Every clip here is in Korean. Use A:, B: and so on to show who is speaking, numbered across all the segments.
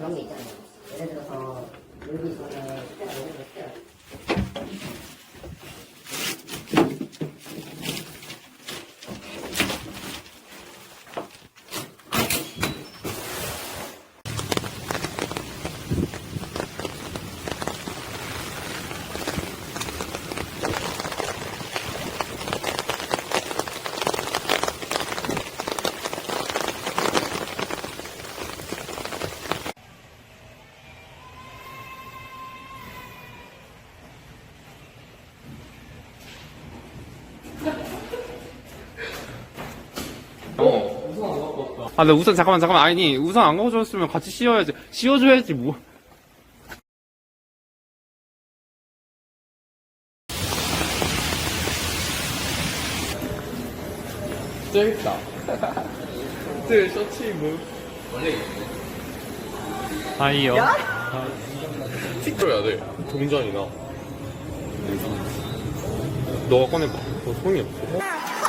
A: 그런 게 있잖아요. 아, 나 우선 잠깐만, 잠깐만. 아니, 우선 안 가져왔으면 같이 씌워야지. 씌워줘야지, 뭐.
B: 재밌다. 들 셔츠 입음.
A: 아이요.
B: 찍어야 돼. 동전이나.
A: 너가 꺼내봐. 너 손이 없어.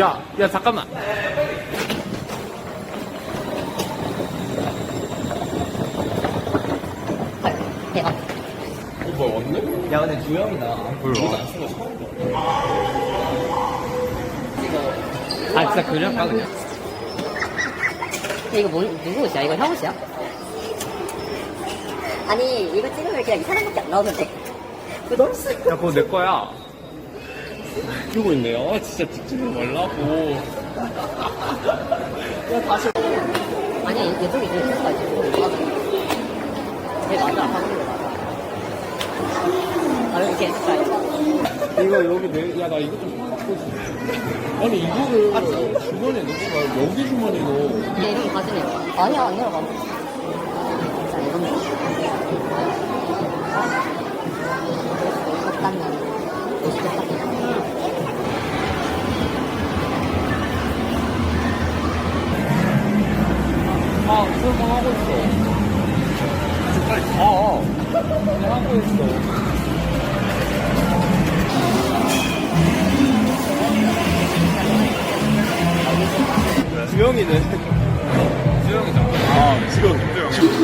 A: 야, 야, 잠깐만.
B: 오빠 왔네?
C: 야 근데 주영이다
A: 몰라.
C: 아 진짜 그럴까 그냥
D: 이거 뭐, 누구 옷이야? 이거 형 옷이야? 아니, 이거 찍으면 그냥 이 사람밖에 안 나오는데. 그거 너무 쓰
A: 야, 그거 내 거야.
B: 이러고 있네요. 아, 진짜 찍지 말라고.
D: 아니야, 이쪽이 제일 센스가 있지. 네, 맞아. 아, 이렇게 했을까?
B: 이거 여기 내, 야, 나 이거 좀 바꿔 줘. 아니, 이거를 주머니에 넣지 말고 여기
D: 이런 거 가슴에. 아니야, 안 내려가.
B: 아, 설마 하고 있어. 빨리 가. 그냥 하고 있어. 주영이네. 주영이잖아. 아, 지금. 주영.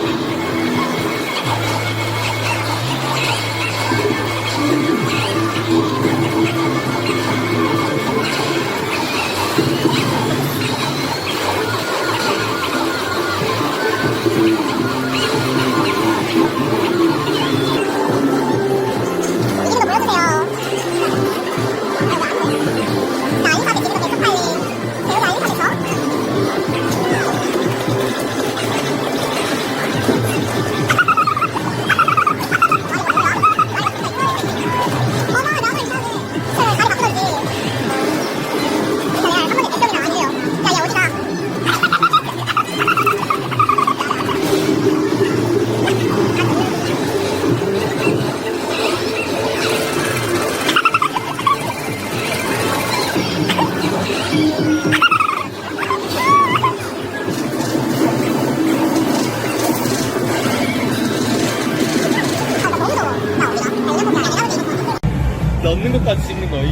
B: 넣는 것까지 찍는 거이?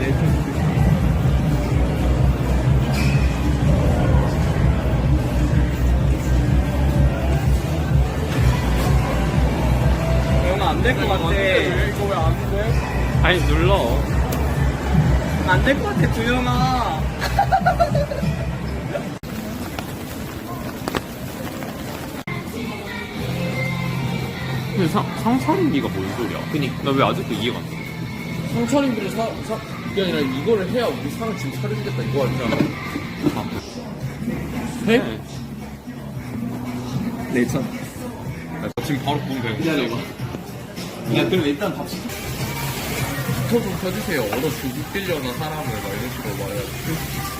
B: 네.
C: 영아 안될것 같아
B: 이거 왜 안 돼?
A: 아니, 눌러.
C: 안 될 것 같아 주영아
A: 근데 상, 상차림비가 뭔 소리야? 그니까. 나 왜 아직도 이해가 안 돼?
B: 상차림비를 사, 사, 그게 아니라 이거를 해야 우리 상을 지금 차려주겠다 이거 아니잖아. 해?
A: 네.
C: 네천
A: 야, 너 지금 바로 보면 되는
C: 기다려봐 야 그럼 일단 밥 시켜
B: 저좀 켜주세요. 얻어 죽이려나 사람을 막 이런 식으로 말해야지.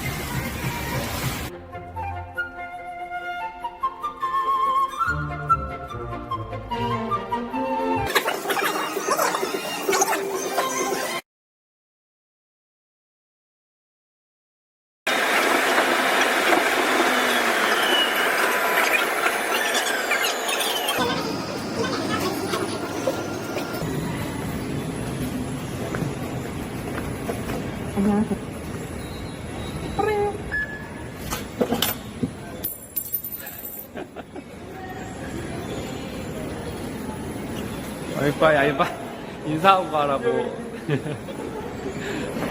A: 야, 이봐, 야, 이봐. 인사하고 가라고.